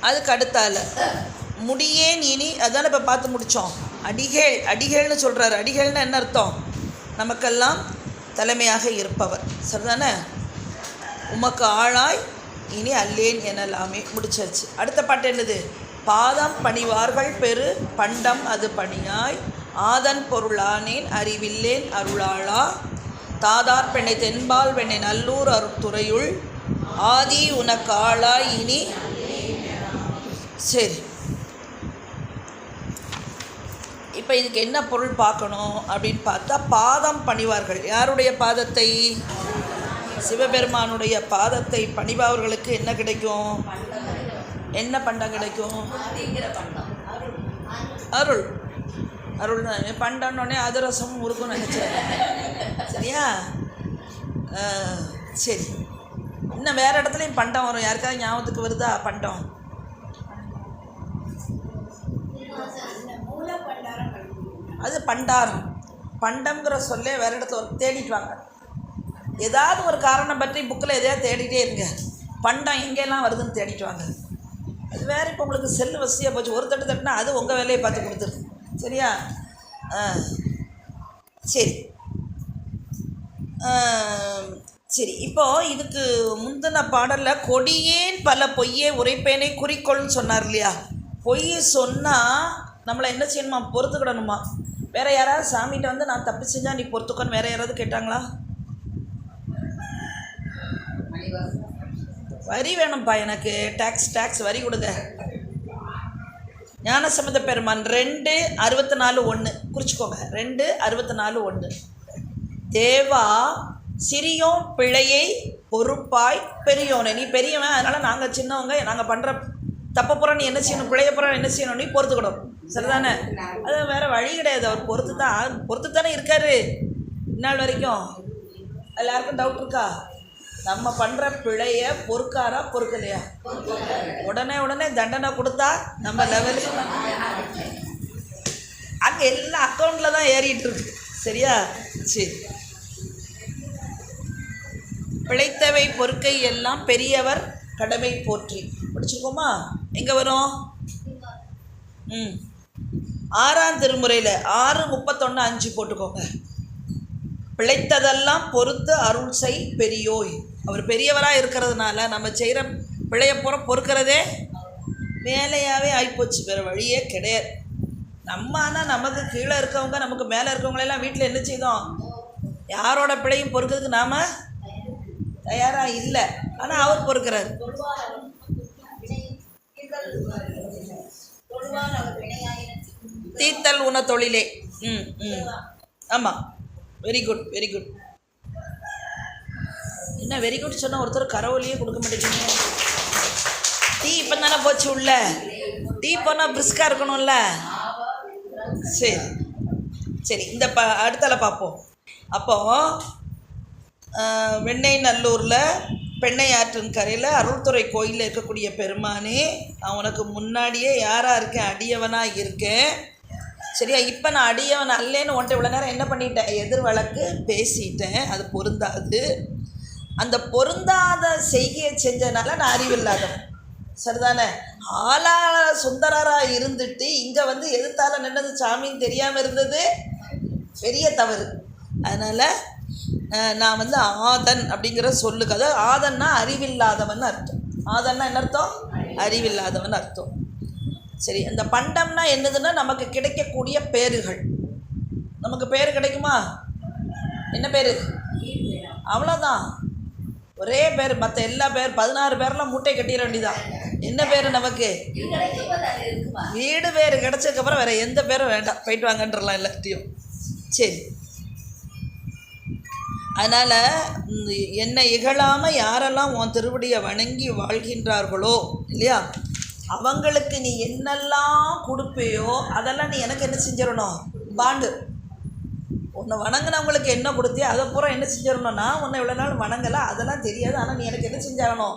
அதுக்கு அடுத்தால முடியேன் இனி அதானே இப்போ பார்த்து முடித்தோம் அடிகேள் அடிகேள்னு சொல்கிறாரு அடிகேள்னு என்ன அர்த்தம்? நமக்கெல்லாம் தலைமையாக இருப்பவர். சரிதானே? உமக்கு ஆளாய் இனி அல்லேன் எனலாமே முடிச்சாச்சு. அடுத்த பாட்டு என்னது? பாதம் பணிவார்கள் பெரு பண்டம் அது பணியாய் ஆதன் பொருளானேன் அறிவில்லேன் அருளாளா. தாதார் பெண்ணை தென்பால் வெண்ணை நல்லூர் அருத்துறையுள் ஆதி உனக்கு ஆளாய் இனி சரி. இப்போ இதுக்கு என்ன பொருள் பார்க்கணும் அப்படின்னு பார்த்தா பாதம் பணிவார்கள். யாருடைய பாதத்தை? சிவபெருமானுடைய பாதத்தை பணிபவர்களுக்கு என்ன கிடைக்கும்? என்ன பண்டம் கிடைக்கும்? அருள். அருள். தான் பண்டன்னொடனே அதிரசம் முறுக்கும் நினச்சேன். சரியா? சரி. இன்னும் வேறு இடத்துலையும் பண்டம் வரும். யாருக்காவது ஞாபகத்துக்கு வருதா பண்டம்? அது பண்டாரம். பண்டம்ங்கிற சொல்லே வேறு இடத்துல தேடிட்டு வாங்க. ஏதாவது ஒரு காரணம் பற்றி புக்கில் எதையாவது தேடிட்டே இருங்க. பண்டம் எங்கெல்லாம் வருதுன்னு தேடிட்டு வாங்க. அது வேறு இப்போ உங்களுக்கு செல்லு வசதியாக போச்சு. ஒரு தட்டு தட்டுனா அது உங்கள் வேலையை பார்த்து கொடுத்துருது. சரியா? சரி. சரி. இப்போது இதுக்கு முந்தின பாடலில் கொடியேன் பல பொய்யே உரைப்பேனே குறிக்கோள்னு சொன்னார் இல்லையா? பொய் சொன்னால் நம்மளை என்ன செய்யணுமா? பொறுத்துக்கிடணுமா? வேற யாராவது சாமிகிட்ட வந்து நான் தப்பு செஞ்சா நீ பொறுத்துக்கோன்னு வேற யாராவது கேட்டாங்களா? வரி வேணும்ப்பா எனக்கு. டேக்ஸ் டேக்ஸ் வரி கொடுங்க. ஞானசம்பந்த பெருமான் ரெண்டு அறுபத்தி நாலு ஒன்று குறிச்சிக்கோங்க. ரெண்டு அறுபத்தி நாலு ஒன்று தேவா சிறியோன் பிழையை பொறுப்பாய் பெரியோனே. நீ பெரியவன் அதனால் நாங்கள் சின்னவங்க நாங்கள் பண்ணுற தப்ப புற நீ என்ன செய்யணும்? பிழைய புற என்ன செய்யணும்? நீ பொறுத்துக்கணும். சரிதானே? அது வேறு வழி கிடையாது. அவர் பொறுத்து தான் பொறுத்து தானே இருக்காரு. இந்நாள் வரைக்கும். எல்லாருக்கும் டவுட் இருக்கா? நம்ம பண்ணுற பிழைய பொறுக்காரா பொறுக்கலையா? உடனே உடனே தண்டனை கொடுத்தா நம்ம லெவலுக்கு அங்கே எல்லாம் அக்கௌண்ட்டில் தான் ஏறிட்டு இருக்கு. சரியா? சரி. பிழைத்தவை பொறுக்கை எல்லாம் பெரியவர் கடமை போற்றி. படிச்சிருக்கோமா எங்கே வரும்? ம். ஆறாம் திருமுறையில் ஆறு முப்பத்தொன்று அஞ்சு போட்டுக்கோங்க. பிழைத்ததெல்லாம் பொறுத்து அருள் செய் பெரியோய். அவர் பெரியவராக இருக்கிறதுனால நம்ம செய்கிற பிழைய போகிற பொறுக்கிறதே வேலையாகவே ஆகிப்போச்சு வேறு வழியே கிடையாது. நம்ம ஆனால் நமக்கு கீழே இருக்கவங்க நமக்கு மேலே இருக்கவங்களெல்லாம் வீட்டில் என்ன செய்தோம்? யாரோட பிழையும் பொறுக்கிறதுக்கு நாம் தயாராக இல்லை. ஆனால் அவர் பொறுக்கிறார். தீத்தல் உண தொழிலே. ம் ம். ஆமாம் வெரி குட் வெரி குட் என்ன வெரி குட் சொன்னால் ஒருத்தர் கரவுலையே கொடுக்க மாட்டேங்கிறீங்க. டீ இப்போ தானே போச்சு உள்ள. டீ போனால் பிரிஸ்காக இருக்கணும்ல. சரி. சரி இந்த ப அடுத்தால பார்ப்போம். அப்போ வெண்ணெய் நல்லூரில் பெண்ணையாற்றின் கரையில் அருள்துறை கோயிலில் இருக்கக்கூடிய பெருமானே நான் உனக்கு முன்னாடியே யாராக இருக்கேன்? அடியவனாக இருக்கேன். சரியா? இப்போ நான் அடியவன் அல்லேன்னு ஒன்றை இவ்வளோ நேரம் என்ன பண்ணிட்டேன்? எதிர் வழக்கு பேசிட்டேன். அது பொருந்தாது. அந்த பொருந்தாத செய்கையை செஞ்சனால நான் அறிவில்லாதவன். சரிதானே? ஆளா சுந்தரராக இருந்துட்டு இங்கே வந்து எதிர்த்தால நின்னது சாமின்னு தெரியாமல் இருந்தது. பெரிய தவறு. அதனால் நான் வந்து ஆதன் அப்படிங்கிற சொல்லுக்கு அதாவது ஆதன்னா அறிவில்லாதவன் அர்த்தம். ஆதன்னா என்ன அர்த்தம்? அறிவில்லாதவன் அர்த்தம். சரி அந்த பண்டம்னா என்னதுன்னா நமக்கு கிடைக்கக்கூடிய பேருகள் நமக்கு பேர் கிடைக்குமா? என்ன பேர்? அவ்வளோதான் ஒரே பேர் மற்ற எல்லா பேர் பதினாறு பேர்லாம் மூட்டை கட்டிட வேண்டிதான் என்ன பேர் நமக்கு? வீடு பேர் கிடச்சதுக்கப்புறம் வேறு எந்த பேரும் வேண்டாம். போயிட்டு வாங்கன்றலாம் எல்லாத்தையும் சரி. அதனால் என்னை இகழாமல் யாரெல்லாம் உன் திருவடியை வணங்கி வாழ்கின்றார்களோ இல்லையா? அவங்களுக்கு நீ என்னெல்லாம் கொடுப்பையோ அதெல்லாம் நீ எனக்கு என்ன செஞ்சிடணும்? பாண்டு. உன்னை வணங்கினவங்களுக்கு என்ன கொடுத்தியோ அதை பூரா என்ன செஞ்சிடணும்னா உன்னை இவ்வளோ நாள் வணங்கலை அதெல்லாம் தெரியாது. ஆனால் நீ எனக்கு என்ன செஞ்சாகணும்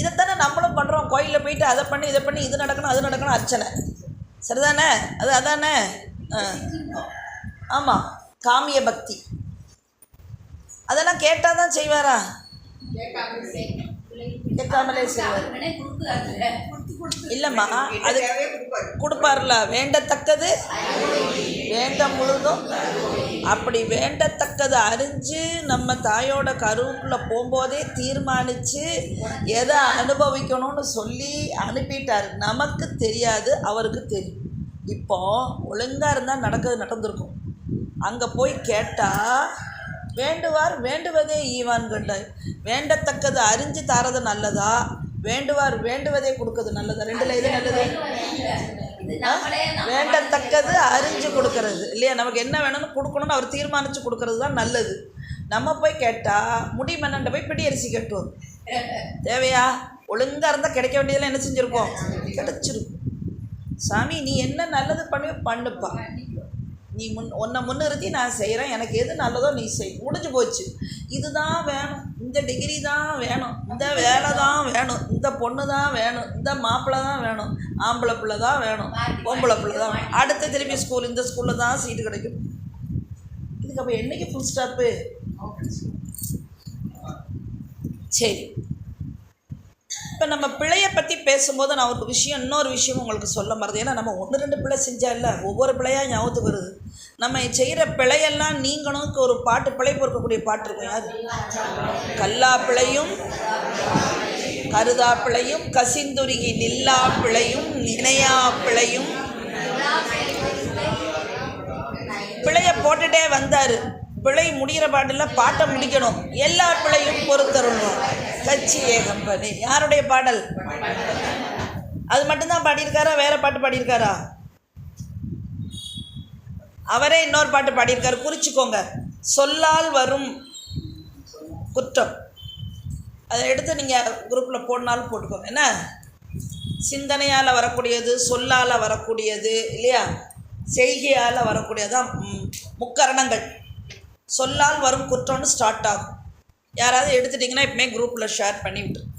இதைத்தானே நம்மளும் பண்ணுறோம் கோயிலில் போயிட்டு அதை பண்ணி இதை பண்ணி இது நடக்கணும் அது நடக்கணும் அர்ச்சனை. சரிதானே? அது அதானே? ஆமாம் காமிய பக்தி அதெல்லாம் கேட்டால் தான் செய்வாரா? கேட்காமலே செய்வார். இல்லைம்மா அது கொடுப்பார்ல வேண்டத்தக்கது வேண்ட முழுதும். அப்படி வேண்டத்தக்கது அறிஞ்சு நம்ம தாயோட கருவுக்குள்ளே போகும்போதே தீர்மானித்து எதை அனுபவிக்கணும்னு சொல்லி அனுப்பிட்டார். நமக்கு தெரியாது அவருக்கு தெரியும். இப்போ ஒழுங்காக இருந்தால் நடக்கிறது நடந்திருக்கும். அங்கே போய் கேட்டால் வேண்டுவார் வேண்டுவதே ஈவான் கண்டாய் வேண்டத்தக்கது அறிஞ்சு தாரது நல்லதா? வேண்டுவார் வேண்டுவதே கொடுக்கறது நல்லதா? ரெண்டுல எது நல்லது? வேண்டத்தக்கது அறிஞ்சு கொடுக்கறது. இல்லையா? நமக்கு என்ன வேணும்னு கொடுக்கணும்னு அவர் தீர்மானித்து கொடுக்கறது தான் நல்லது. நம்ம போய் கேட்டால் முடி மன்னன்ட்ட போய் பிடி அரிசி கேட்டோம் தேவையா? ஒழுங்காக இருந்தால் கிடைக்க வேண்டியதெல்லாம் என்ன செஞ்சுருக்கோம்? கிடைச்சிருக்கும். சாமி நீ என்ன நல்லது பண்ணுவியோ பண்ணுப்பா. நீ முன் உன்னை முன்னிறுத்தி நான் செய்கிறேன் எனக்கு எது நல்லதோ நீ செய். முடிஞ்சு போச்சு. இதுதான் வேணும். இந்த டிகிரி தான் வேணும். இந்த வேலை தான் வேணும். இந்த பொண்ணு தான் வேணும். இந்த மாப்பிள்ளை தான் வேணும். ஆம்பளை பிள்ளை தான் வேணும். பொம்பளை பிள்ளை தான் வேணும். அடுத்த திருப்பி ஸ்கூல் இந்த ஸ்கூலில் தான் சீட்டு கிடைக்கும். இதுக்கு அப்போ என்னைக்கு ஃபுல் ஸ்டாப்பு சரி. இப்போ நம்ம பிள்ளையை பற்றி பேசும்போது நான் ஒரு விஷயம் இன்னொரு விஷயம் உங்களுக்கு சொல்ல மறந்து ஏன்னா நம்ம ஒன்று ரெண்டு பிள்ளை செஞ்சால் இல்லை ஒவ்வொரு பிள்ளையாக ஞாபகத்துக்கு வருது. நம்ம செய்கிற பிழையெல்லாம் நீங்களும் ஒரு பாட்டு பிழை பொறுக்கக்கூடிய பாட்டு இருக்கும். அது கல்லா பிழையும் கருதா பிழையும் கசிந்துருகி நில்லா பிழையும் நினையா பிழையும். பிழைய போட்டுட்டே வந்தார். பிழை முடிகிற பாட்டில் பாட்டை முடிக்கணும். எல்லா பிழையும் பொறுத்தரணும். கட்சி ஏகம்பனி. யாருடைய பாடல்? அது மட்டும்தான் பாடியிருக்காரா? வேற பாட்டு பாடியிருக்காரா? அவரே இன்னொரு பாட்டு பாடியிருக்காரு. குறிச்சிக்கோங்க. சொல்லால் வரும் குற்றம். அதை எடுத்து நீங்கள் குரூப்பில் போடனாலும் போட்டுக்கோங்க. என்ன? சிந்தனையால் வரக்கூடியது சொல்லால் வரக்கூடியது இல்லையா? செய்கையால் வரக்கூடியதான் முக்கரணங்கள். சொல்லால் வரும் குற்றம்னு ஸ்டார்ட் ஆகும். யாராவது எடுத்துட்டிங்கன்னா எப்பவுமே குரூப்பில் ஷேர் பண்ணி விட்டுரு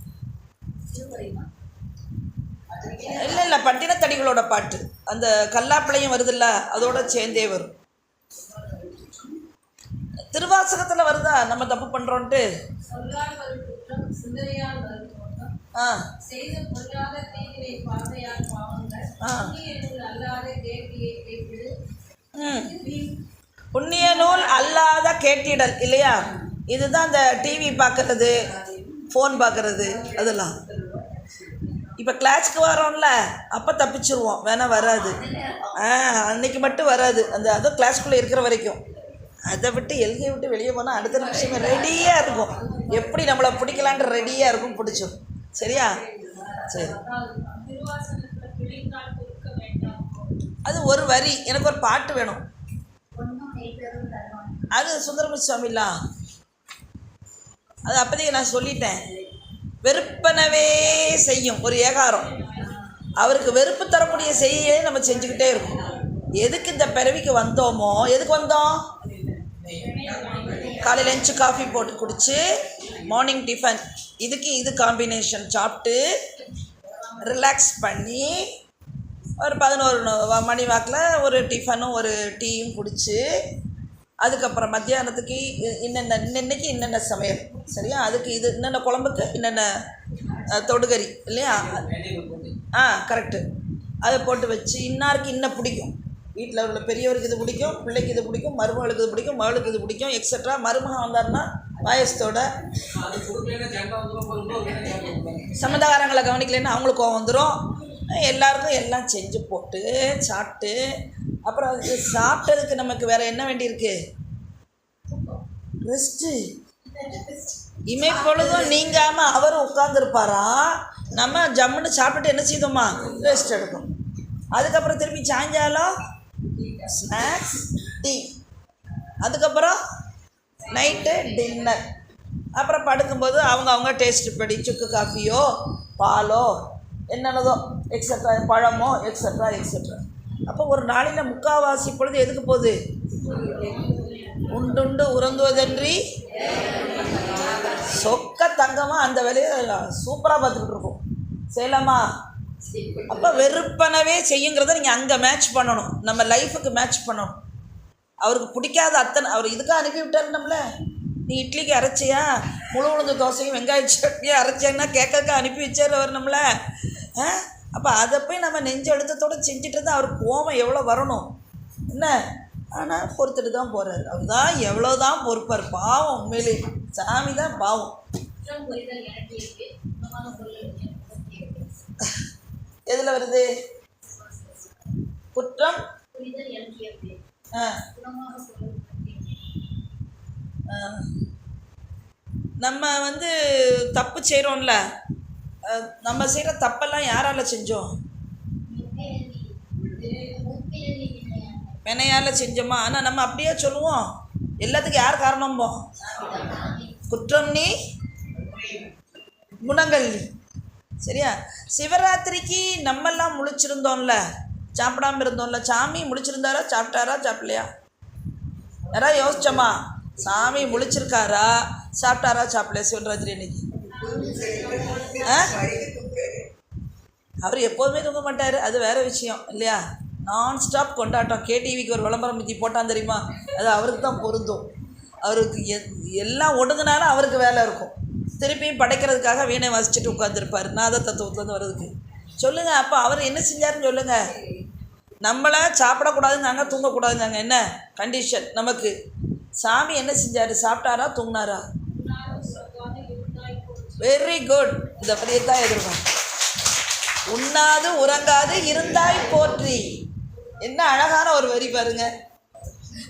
இல்லை இல்லை பட்டினத்தடிகளோட பாட்டு. அந்த கல்லாப்பிளையும் வருதுல்ல அதோட சேர்ந்தே வரும். திருவாசகத்தில் வருதா? நம்ம தப்பு பண்ணுறோன்ட்டு ஆ. ஆ. புண்ணிய நூல் அல்லாத கேட்டிடல் இல்லையா? இதுதான் அந்த டிவி பார்க்கறது ஃபோன் பார்க்கறது அதெல்லாம். இப்போ கிளாஸ்க்கு வரோம்ல அப்போ தப்பிச்சிருவோம். வேணால் வராது. ஆ அன்னைக்கு மட்டும் வராது. அந்த அதுவும் கிளாஸ்க்குள்ளே இருக்கிற வரைக்கும். அதை விட்டு எல்கையை விட்டு வெளியே போனால் அடுத்த நிமிஷமே ரெடியாக இருக்கும். எப்படி நம்மளை பிடிக்கலான்ட்டு ரெடியாக இருக்கும் பிடிச்சோம். சரியா? சரி. அது ஒரு வரி. எனக்கு ஒரு பாட்டு வேணும். அது சுந்தரமு சுவாமிலா. அது அப்போதைக்கு நான் சொல்லிட்டேன். வெறுப்பனவே செய்யும் ஒரு ஏகாரம். அவருக்கு வெறுப்பு தரக்கூடிய செய்தியை நம்ம செஞ்சுக்கிட்டே இருக்கோம். எதுக்கு இந்த பிறவிக்கு வந்தோமோ? எதுக்கு வந்தோம்? காலையில் லஞ்சு காஃபி போட்டு குடிச்சு மார்னிங் டிஃபன் இதுக்கு இது காம்பினேஷன் சாப்பிட்டு ரிலாக்ஸ் பண்ணி ஒரு பதினோரு மணி வாக்கில் ஒரு டிஃபனும் ஒரு டீயும் குடித்து அதுக்கப்புறம் மத்தியானத்துக்கு இ- இன்னென்ன இன்னன்னைக்கு இன்னென்ன சமையல்? சரியா? அதுக்கு இது இன்னென்ன குழம்புக்கு இன்னென்ன தொடுகறி இல்லையா? ஆ கரெக்டு அதை போட்டு வச்சு இன்னாருக்கு இன்ன பிடிக்கும்? வீட்டில் உள்ள பெரியவருக்கு இது பிடிக்கும் பிள்ளைக்கு இது பிடிக்கும் மருமகளுக்கு இது பிடிக்கும் மகளுக்கு இது பிடிக்கும் எக்ஸட்ரா மருமகன் வந்தாருன்னா பாயசத்தோட சம்மந்தக்காரங்களை கவனிக்கலைன்னா அவங்களுக்கு கோவம் வந்துடும் எல்லாருக்கும் எல்லாம் செஞ்சு போட்டு சாப்பிட்டு அப்புறம் சாப்பிட்டதுக்கு நமக்கு வேற என்ன வேண்டியிருக்கு? ரெஸ்ட்டு இமைப்பொழுதும் நீங்காமல் அவரும் உட்காந்துருப்பாரா நம்ம ஜம்முன்னு சாப்பிட்டுட்டு என்ன செய்தோமா? ரெஸ்ட் எடுக்கும் அதுக்கப்புறம் திரும்பி சாயங்காலம் ஸ்நாக்ஸ் டீ அதுக்கப்புறம் நைட்டு டின்னர் அப்புறம் படுக்கும்போது அவங்க அவங்க டேஸ்ட் படி சுக்கு காஃபியோ பாலோ என்னென்னதோ எக்ஸட்ரா பழமோ எக்ஸட்ரா எக்ஸட்ரா அப்போ ஒரு நாளில் முக்காவாசி பொழுது எதுக்கு போகுது? உண்டுண்டு உறங்குவதன்றி சொக்க தங்கமாக அந்த வேலையை சூப்பராக பார்த்துக்கிட்டு இருக்கோம். செய்யலாமா? அப்போ வெறுப்பனவே செய்யுங்கிறத நீங்கள் அங்கே மேட்ச் பண்ணணும். நம்ம லைஃபுக்கு மேட்ச் பண்ணணும். அவருக்கு பிடிக்காத அத்தனை அவர் இதுக்காக அனுப்பி விட்டார் நம்மள நீ இட்லிக்கு அரைச்சியா? முழு உளுந்து தோசையும் வெங்காய சட்னியும் அரைச்சேன்னா கேட்கறக்க அனுப்பி வச்சார் அவர் நம்மளை. ஆ? அப்போ அதை போய் நம்ம நெஞ்ச அழுத்தத்தோடு செஞ்சுட்டு இருந்தால் அவர் கோபம் எவ்வளோ வரணும்? என்ன? ஆனால் பொறுத்துட்டு தான் போகிறாரு அவர் தான் எவ்வளோ தான் பொறுப்பார். பாவம் உண்மையிலே. சாமி தான் பாவம். எதில் வருது? குற்றம்? ஆ. ஆ. நம்ம வந்து தப்பு செய்கிறோம்ல நம்ம செய்கிற தப்பெல்லாம் யாரால் செஞ்சோம்? வினையால் செஞ்சோமா? ஆனால் நம்ம அப்படியே சொல்லுவோம். எல்லாத்துக்கும் யார் காரணம்போ குற்றம் நீ குணங்கள் சரியா? சிவராத்திரிக்கு நம்மெல்லாம் முழிச்சிருந்தோம்ல? சாப்பிடாம இருந்தோம்ல? சாமி முழிச்சிருந்தாரா? சாப்பிட்டாரா? சாப்பிடலையா? யாரா யோசிச்சோமா? சாமி முழிச்சிருக்காரா? சாப்பிட்டாரா? சாப்பிடலையா? சிவராத்திரி அன்னைக்கு? அவர் எப்போதுமே தூங்க மாட்டார். அது வேற விஷயம் இல்லையா? நான் ஸ்டாப் கொண்டாட்டம் கேடிவிக்கு ஒரு விளம்பரம் மித்தி போட்டான் தெரியுமா? அது அவருக்கு தான் பொருந்தும். அவருக்கு எ- எல்லாம் ஒடுங்கினாலும் அவருக்கு வேலை இருக்கும். திருப்பியும் படைக்கிறதுக்காக வீணை வாசிச்சுட்டு உட்காந்துருப்பார் நாத தத்துவத்துலேருந்து வர்றதுக்கு. சொல்லுங்கள் அப்போ அவர் என்ன செஞ்சாருன்னு சொல்லுங்கள் நம்மளை சாப்பிடக்கூடாதுங்காங்க தூங்கக்கூடாதுங்காங்க. என்ன? கண்டிஷன் நமக்கு. சாமி என்ன செஞ்சார்? சாப்பிட்டாரா? தூங்கினாரா உன்னாலும் சொல்லாத இருந்தாய் போச்சு. வெரி குட் இந்த பதியை தான் எதிர்பார்க்கும் உண்ணாது உறங்காது இருந்தாய் போற்றி. என்ன அழகான ஒரு வரி பாருங்க.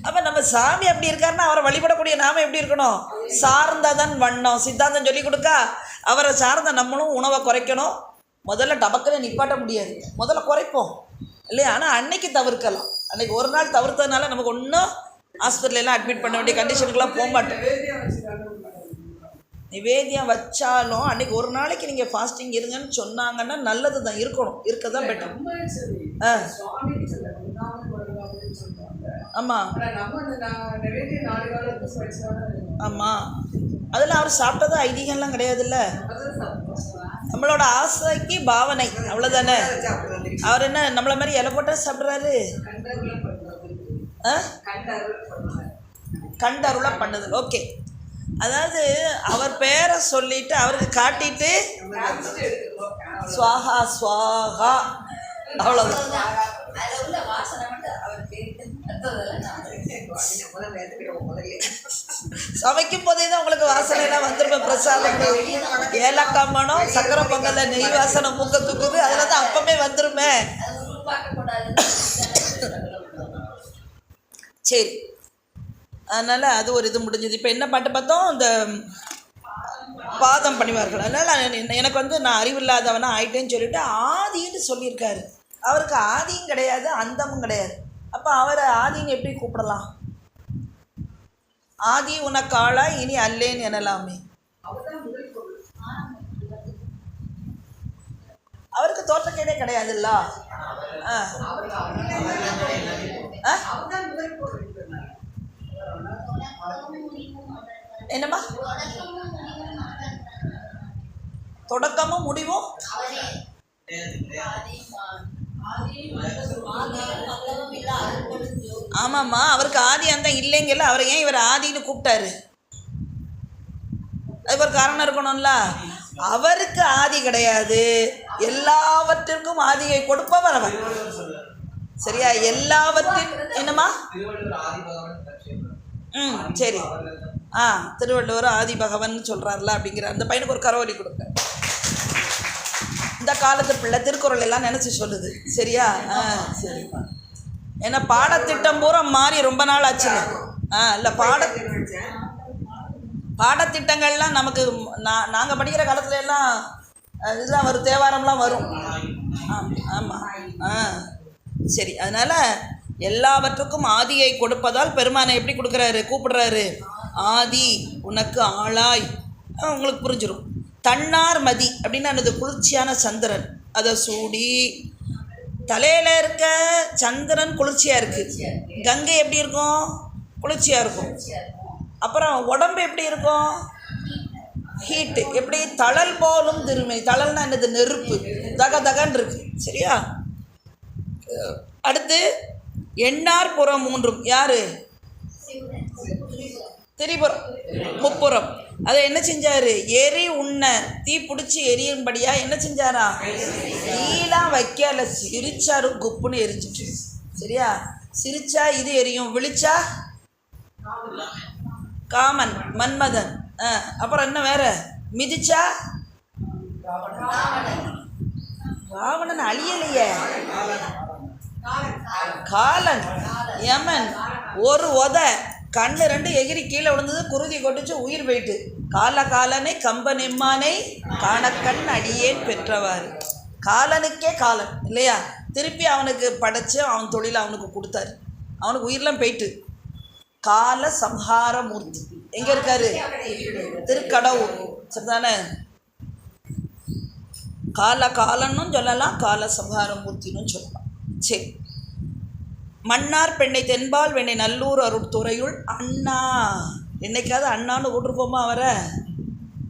அப்போ நம்ம சாமி அப்படி இருக்காருன்னா அவரை வழிபடக்கூடிய நாம எப்படி இருக்கணும்? சார்ந்ததன் வண்ணம். சித்தாந்தம் சொல்லி கொடுக்கா அவரை சார்ந்த நம்மளும் உணவை குறைக்கணும். முதல்ல டபக்குன்னு நிப்பாட்ட முடியாது. முதல்ல குறைப்போம். இல்லையா? ஆனால் அன்னைக்கு தவிர்க்கலாம். அன்னைக்கு ஒரு நாள் தவிர்த்ததுனால நமக்கு ஒன்றும் ஹாஸ்பிட்டலெல்லாம் அட்மிட் பண்ண வேண்டிய கண்டிஷனுக்குலாம் போக மாட்டோம் நிவேதியம் வச்சாலும் அன்னைக்கு ஒரு நாளைக்கு நீங்கள் ஃபாஸ்டிங் இருங்கன்னு சொன்னாங்கன்னா நல்லது தான் இருக்கணும் இருக்க தான் பெட்டர் ஆ. ஆமாம் ஆமாம் அதில் அவர் சாப்பிட்டது ஐதீகம்லாம் கிடையாதுல்ல? நம்மளோட ஆசைக்கு பாவனை அவ்வளோதானே அவர் என்ன நம்மளை மாதிரி இலை போட்டால் சாப்பிட்றாரு? ஆ? கண்டருளை பண்ணுது. ஓகே. அதாவது அவர் பேரை சொல்லிட்டு அவருக்கு காட்டிட்டு ஸ்வாஹா ஸ்வாஹா. அவ்வளோதான் சமைக்கும் போதே தான் உங்களுக்கு வாசனைலாம் வந்துருமே பிரசாதம். ஏலக்காய் மனம் சக்கரை பொங்கல்ல நெய் வாசனை மூக்க தூக்குது. அதில் தான் அப்பமே வந்துருமே. சரி. அதனால் அது ஒரு இது முடிஞ்சது. இப்போ என்ன பாட்டு பார்த்தோம்? இந்த பாதம் பணிவார்கள். அதனால் எனக்கு வந்து நான் அறிவில்லாதவனா ஆயிட்டேன்னு சொல்லிட்டு ஆதின்னு சொல்லியிருக்காரு. அவருக்கு ஆதியும் கிடையாது அந்தமும் கிடையாது. அப்போ அவரை ஆதின்னு எப்படி கூப்பிடலாம்? ஆதி உனக்காளா? இனி அல்லேன்னு எனலாமே. அவருக்கு தோற்றக்கேடே கிடையாதுல்ல? ஆ. ஆ? என்னம்மா? தொடக்கமும் முடிவும்? ஆமாம்மா அவருக்கு ஆதி அந்த இல்லைங்கல்ல அவரை ஏன் இவர் ஆதின்னு கூப்பிட்டாரு? அதுக்கு ஒரு காரணம் இருக்கணும்ல? அவருக்கு ஆதி கிடையாது. எல்லாவற்றிற்கும் ஆதியை கொடுப்பவர் அவர் சரியா? எல்லாவற்றின் என்னம்மா? ம் சரி. ஆ திருவள்ளுவர் ஆதி பகவன் சொல்கிறார்ல அப்படிங்கிற அந்த பையனுக்கு ஒரு கரவொலி கொடுங்க. இந்த காலத்து பிள்ளை திருக்குறள் எல்லாம் நினச்சி சொல்லுது. சரியா? ஆ. சரி ஏன்னா பாடத்திட்டம் பூரா மாறி ரொம்ப நாள் ஆச்சுங்க ஆ இல்லை பாட பாடத்திட்டங்கள்லாம் நமக்கு நான் நாங்கள் படிக்கிற காலத்துல எல்லாம் இதெல்லாம் வரும் தேவாரம்லாம் வரும். ஆமாம் ஆ சரி. அதனால் எல்லாவற்றுக்கும் ஆதியை கொடுப்பதால் பெருமானை எப்படி கொடுக்குறாரு? கூப்பிடுறாரு. ஆதி உனக்கு ஆளாய். உங்களுக்கு புரிஞ்சிடும் தன்னார் மதி அப்படின்னு அந்த குளிர்ச்சியான சந்திரன். அதை சூடி தலையில் இருக்க சந்திரன் குளிர்ச்சியாக இருக்குது கங்கை எப்படி இருக்கும்? குளிர்ச்சியாக இருக்கும். அப்புறம் உடம்பு எப்படி இருக்கும்? ஹீட்டு எப்படி? தழல் போலும் திருமை. தழல்னா என்னது? நெருப்பு. தக தகன்னு இருக்கு. சரியா? அடுத்து எண்ணார் புறம் மூன்றும். யாரு? திரிபுரம். முப்புறம். அதை என்ன செஞ்சாரு? எரி உன்னை தீ பிடிச்சி எரியும்படியா என்ன செஞ்சாரா? தீலாம் வைக்கல சிரிச்சாரு குப்புன்னு எரிஞ்சிட்டு. சரியா? சிரிச்சா இது எரியும். விழிச்சா? காமன். மன்மதன். அப்புறம் என்ன வேற? மிதிச்சா? ராவணன் அழியலையே. காலன் யமன் ஒரு உத கண்ணு ரெண்டு எகிரி கீழே விழுந்தது குருதி கொட்டுச்சு உயிர் போயிட்டு. கால காலனை கம்ப எம்மானை காணக்கண் அடியேன் பெற்றவாறு. காலனுக்கே காலன் இல்லையா? திருப்பி அவனுக்கு படைச்சு அவன் தொழில் அவனுக்கு கொடுத்தாரு. அவனுக்கு உயிரெலாம் போயிட்டு. கால சம்ஹார மூர்த்தி. எங்கே இருக்காரு? திருக்கடவுர். சரிதானே? கால காலன்னும் சொல்லலாம் கால சம்ஹார மூர்த்தினும் சொல்லலாம். சரி மன்னார் பெண்ணை தென்பால் வெண்ணை நல்லூர் அருட்துறையுள் அண்ணா. என்னைக்காவது அண்ணான்னு கூட்டிருப்போமா அவரை?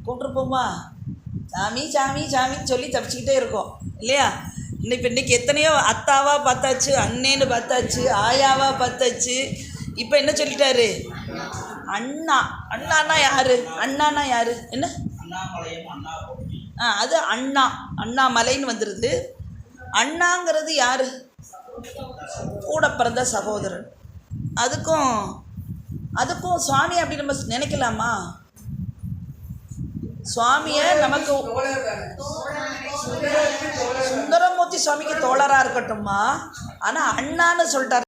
கூட்டிருப்போமா? சாமி சாமி சாமின்னு சொல்லி தப்பிச்சுக்கிட்டே இருக்கோம். இல்லையா? இன்னைக்கு இன்னைக்கு எத்தனையோ அத்தாவா பார்த்தாச்சு அண்ணேன்னு பார்த்தாச்சு ஆயாவா பார்த்தாச்சு. இப்போ என்ன சொல்லிட்டாரு? அண்ணா. அண்ணானா யாரு? அண்ணானா யாரு? என்ன? ஆ அது அண்ணா. அண்ணாமலைன்னு வந்துடுது அண்ணாங்கிறது யாரு? கூட பிறந்த சகோதரன் அதுக்கும் அதுக்கும் சுவாமி அப்படி நம்ம நினைக்கலாமா? சுவாமியை நமக்கு சுந்தரமூர்த்தி சுவாமிக்கு தோழராக இருக்கட்டும்மா. ஆனால் அண்ணான்னு சொல்லிட்டார்.